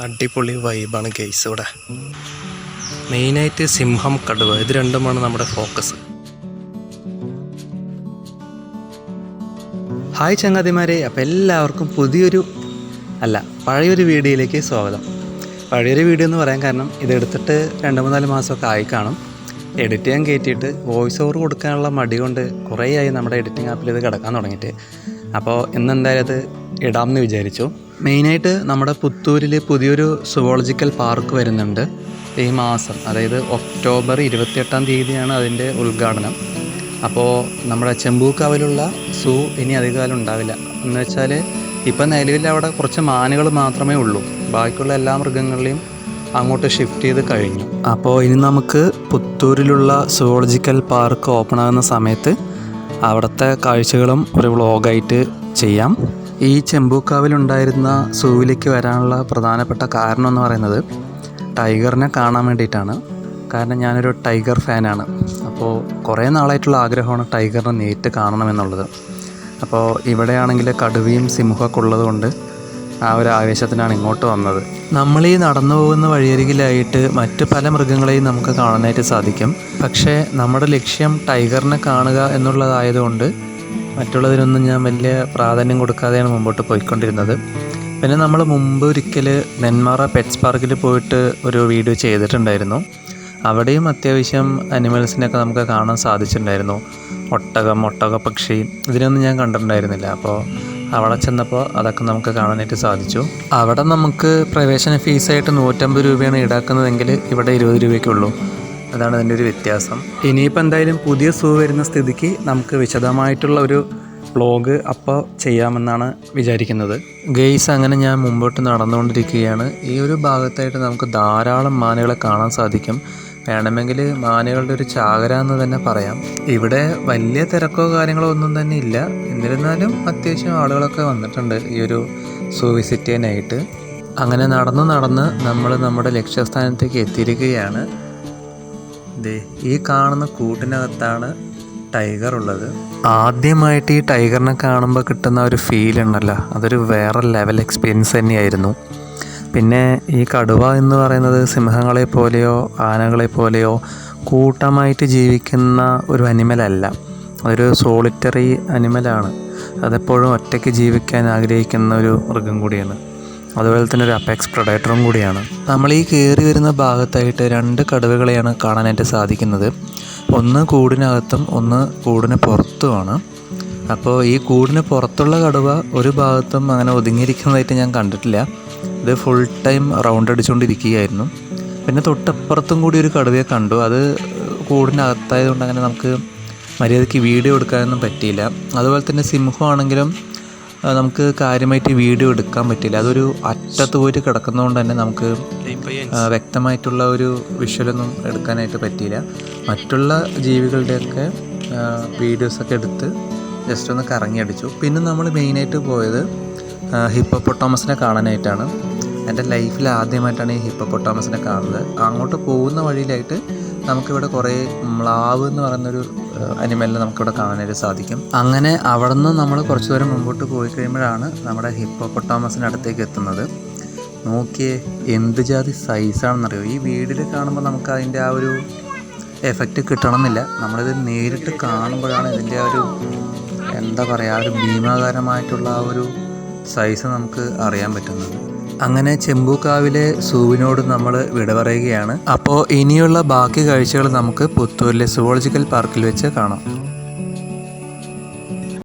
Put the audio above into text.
അടിപൊളി വൈബാണ് ഗെയ്സ് ഇവിടെ. മെയിനായിട്ട് സിംഹം കടുവ ഇത് രണ്ടുമാണ് നമ്മുടെ ഫോക്കസ് ഹായ് ചങ്ങാതിമാരെ അപ്പോൾ എല്ലാവർക്കും പുതിയൊരു അല്ല പഴയൊരു വീഡിയോയിലേക്ക് സ്വാഗതം. പഴയൊരു വീഡിയോ എന്ന് പറയാൻ കാരണം ഇത് എടുത്തിട്ട് രണ്ട് മൂന്നാൽ മാസമൊക്കെ ആയി കാണും. എഡിറ്റ് ചെയ്യാൻ കയറ്റിയിട്ട് വോയിസ് ഓവർ കൊടുക്കാനുള്ള മടി കൊണ്ട് കുറേ ആയി നമ്മുടെ എഡിറ്റിംഗ് ആപ്പിൽ ഇത് കിടക്കാൻ തുടങ്ങിയിട്ട്. അപ്പോൾ ഇന്ന് എന്തായാലും അത് ഇടാമെന്ന് വിചാരിച്ചു. മെയിനായിട്ട് നമ്മുടെ പുത്തൂരിൽ പുതിയൊരു സുവോളജിക്കൽ പാർക്ക് വരുന്നുണ്ട്. ഈ മാസം അതായത് ഒക്ടോബർ ഇരുപത്തിയെട്ടാം തീയതിയാണ് അതിന്റെ ഉദ്ഘാടനം. അപ്പോൾ നമ്മുടെ ചെമ്പൂക്കാവിലുള്ള സൂ ഇനി അധികകാലം ഉണ്ടാവില്ല. എന്ന് വെച്ചാൽ ഇപ്പം നിലവിൽ അവിടെ കുറച്ച് മാനുകൾ മാത്രമേ ഉള്ളൂ. ബാക്കിയുള്ള എല്ലാ മൃഗങ്ങളെയും അങ്ങോട്ട് ഷിഫ്റ്റ് ചെയ്ത് കഴിഞ്ഞു. അപ്പോൾ ഇനി നമുക്ക് പുത്തൂരിലുള്ള സുവോളജിക്കൽ പാർക്ക് ഓപ്പൺ ആകുന്ന സമയത്ത് അവിടുത്തെ കാഴ്ചകളും ഒരു വ്ളോഗായിട്ട് ചെയ്യാം. ഈ ചെമ്പൂക്കാവിലുണ്ടായിരുന്ന സൂവിലേക്ക് വരാനുള്ള പ്രധാനപ്പെട്ട കാരണം എന്ന് പറയുന്നത് ടൈഗറിനെ കാണാൻ വേണ്ടിയിട്ടാണ്. കാരണം ഞാനൊരു ടൈഗർ ഫാനാണ്. അപ്പോൾ കുറേ നാളായിട്ടുള്ള ആഗ്രഹമാണ് ടൈഗറിനെ നേരിട്ട് കാണണമെന്നുള്ളത്. അപ്പോൾ ഇവിടെയാണെങ്കിൽ കടുവയും സിംഹമൊക്കെ ഉള്ളതുകൊണ്ട് ആ ഒരു ആവേശത്തിനാണ് ഇങ്ങോട്ട് വന്നത്. നമ്മൾ ഈ നടന്നു പോകുന്ന വഴിയരികിലായിട്ട് മറ്റു പല മൃഗങ്ങളെയും നമുക്ക് കാണാനായിട്ട് സാധിക്കും. പക്ഷേ നമ്മുടെ ലക്ഷ്യം ടൈഗറിനെ കാണുക എന്നുള്ളതായതുകൊണ്ട് മറ്റുള്ളതിനൊന്നും ഞാൻ വലിയ പ്രാധാന്യം കൊടുക്കാതെയാണ് മുമ്പോട്ട് പോയിക്കൊണ്ടിരുന്നത്. പിന്നെ നമ്മൾ മുമ്പ് ഒരിക്കൽ നെന്മാറ പെറ്റ്സ് പാർക്കിൽ പോയിട്ട് ഒരു വീഡിയോ ചെയ്തിട്ടുണ്ടായിരുന്നു. അവിടെയും അത്യാവശ്യം അനിമൽസിനെയൊക്കെ നമുക്ക് കാണാൻ സാധിച്ചിട്ടുണ്ടായിരുന്നു. ഒട്ടകം ഒട്ടക പക്ഷി ഇതിനൊന്നും ഞാൻ കണ്ടിട്ടുണ്ടായിരുന്നില്ല. അപ്പോൾ അവിടെ ചെന്നപ്പോൾ അതൊക്കെ നമുക്ക് കാണാനായിട്ട് സാധിച്ചു. അവിടെ നമുക്ക് പ്രവേശന ഫീസായിട്ട് നൂറ്റമ്പത് രൂപയാണ് ഈടാക്കുന്നതെങ്കിൽ ഇവിടെ ഇരുപത് രൂപയ്ക്കുള്ളൂ അതാണ് അതിന്റെ ഒരു വ്യത്യാസം. ഇനിയിപ്പോൾ എന്തായാലും പുതിയ സൂ വരുന്ന സ്ഥിതിക്ക് നമുക്ക് വിശദമായിട്ടുള്ള ഒരു വ്ലോഗ് അപ്പോൾ ചെയ്യാമെന്നാണ് വിചാരിക്കുന്നത്. ഗെയ്സ് അങ്ങനെ ഞാൻ മുമ്പോട്ട് നടന്നുകൊണ്ടിരിക്കുകയാണ്. ഈ ഒരു ഭാഗത്തായിട്ട് നമുക്ക് ധാരാളം മാനുകളെ കാണാൻ സാധിക്കും. വേണമെങ്കിൽ മാനുകളുടെ ഒരു ചാകര എന്ന് തന്നെ പറയാം. ഇവിടെ വലിയ തിരക്കോ കാര്യങ്ങളോ ഒന്നും തന്നെ ഇല്ല. എന്നിരുന്നാലും അത്യാവശ്യം ആളുകളൊക്കെ വന്നിട്ടുണ്ട് ഈ ഒരു സൂ വിസിറ്റ് ചെയ്യാനായിട്ട്. അങ്ങനെ നടന്ന് നടന്ന് നമ്മൾ നമ്മുടെ ലക്ഷ്യസ്ഥാനത്തേക്ക് എത്തിയിരിക്കുകയാണ്. ദേ ഈ കാണുന്ന കൂട്ടിനകത്താണ് ടൈഗർ ഉള്ളത്. ആദ്യമായിട്ട് ഈ ടൈഗറിനെ കാണുമ്പോൾ കിട്ടുന്ന ഒരു ഫീൽ ഉണ്ടല്ലോ. അതൊരു വേറെ ലെവൽ എക്സ്പീരിയൻസ് തന്നെയായിരുന്നു. പിന്നെ ഈ കടുവ എന്ന് പറയുന്നത് സിംഹങ്ങളെ പോലെയോ ആനകളെ പോലെയോ കൂട്ടമായിട്ട് ജീവിക്കുന്ന ഒരു അനിമലല്ല അതൊരു സോളിറ്ററി അനിമലാണ് അതെപ്പോഴും ഒറ്റയ്ക്ക് ജീവിക്കാൻ ആഗ്രഹിക്കുന്ന ഒരു മൃഗം കൂടിയാണ്. അതുപോലെ തന്നെ ഒരു അപ്പെക്സ് പ്രൊഡക്ടറും കൂടിയാണ്. നമ്മൾ ഈ കയറി വരുന്ന ഭാഗത്തായിട്ട് രണ്ട് കടുവകളെയാണ് കാണാനായിട്ട് സാധിക്കുന്നത്. ഒന്ന് കൂടിനകത്തും ഒന്ന് കൂടിന് പുറത്തുമാണ്. അപ്പോൾ ഈ കൂടിന് പുറത്തുള്ള കടുവ ഒരു ഭാഗത്തും അങ്ങനെ ഒതുങ്ങിയിരിക്കുന്നതായിട്ട് ഞാൻ കണ്ടിട്ടില്ല. ഇത് ഫുൾ ടൈം റൗണ്ട് അടിച്ചുകൊണ്ടിരിക്കുകയായിരുന്നു. പിന്നെ തൊട്ടപ്പുറത്തും കൂടി ഒരു കടുവയെ കണ്ടു. അത് കൂടിനകത്തായതുകൊണ്ട് അങ്ങനെ നമുക്ക് മര്യാദയ്ക്ക് വീഡിയോ എടുക്കാനൊന്നും പറ്റിയില്ല. അതുപോലെ തന്നെ സിംഹമാണെങ്കിലും നമുക്ക് കാര്യമായിട്ട് വീഡിയോ എടുക്കാൻ പറ്റില്ല. അതൊരു അറ്റത്ത് പോയിട്ട് കിടക്കുന്നതുകൊണ്ട് തന്നെ നമുക്ക് വ്യക്തമായിട്ടുള്ള ഒരു വിഷ്വലൊന്നും എടുക്കാനായിട്ട് പറ്റിയില്ല. മറ്റുള്ള ജീവികളുടെയൊക്കെ വീഡിയോസൊക്കെ എടുത്ത് ജസ്റ്റ് ഒന്ന് കറങ്ങി അടിച്ചു. പിന്നെ നമ്മൾ മെയിനായിട്ട് പോയത് ഹിപ്പോപ്പൊട്ടോമസിനെ കാണാനായിട്ടാണ്. എന്റെ ലൈഫിൽ ആദ്യമായിട്ടാണ് ഈ ഹിപ്പോപ്പൊട്ടോമസിനെ കാണുന്നത്. അങ്ങോട്ട് പോകുന്ന വഴിയിലായിട്ട് നമുക്കിവിടെ കുറേ മ്ലാവ് എന്ന് പറയുന്നൊരു അനിമലിനെ നമുക്കിവിടെ കാണാനായിട്ട് സാധിക്കും. അങ്ങനെ അവിടെ നിന്ന് നമ്മൾ കുറച്ച് ദൂരം മുമ്പോട്ട് പോയി കഴിയുമ്പോഴാണ് നമ്മുടെ ഹിപ്പോപ്പൊട്ടോമസിന്റെ അടുത്തേക്ക് എത്തുന്നത്. നോക്കിയേ എന്ത് ജാതി സൈസാണെന്നറിയോ ഈ വീഡിയോയിൽ കാണുമ്പോൾ നമുക്ക് അതിന്റെ ആ ഒരു എഫക്റ്റ് കിട്ടണമെന്നില്ല. നമ്മളിത് നേരിട്ട് കാണുമ്പോഴാണ് ഇതിന്റെ ആ ഒരു എന്താ പറയുക ആ ഒരു ഭീമാകാരമായിട്ടുള്ള ആ ഒരു സൈസ് നമുക്ക് അറിയാൻ പറ്റുന്നത്. അങ്ങനെ ചെമ്പൂക്കാവിലെ സൂവിനോട് നമ്മൾ വിട പറയുകയാണ്. അപ്പോൾ ഇനിയുള്ള ബാക്കി കാഴ്ചകൾ നമുക്ക് പുത്തൂരിലെ സുവോളജിക്കൽ പാർക്കിൽ വെച്ച് കാണാം.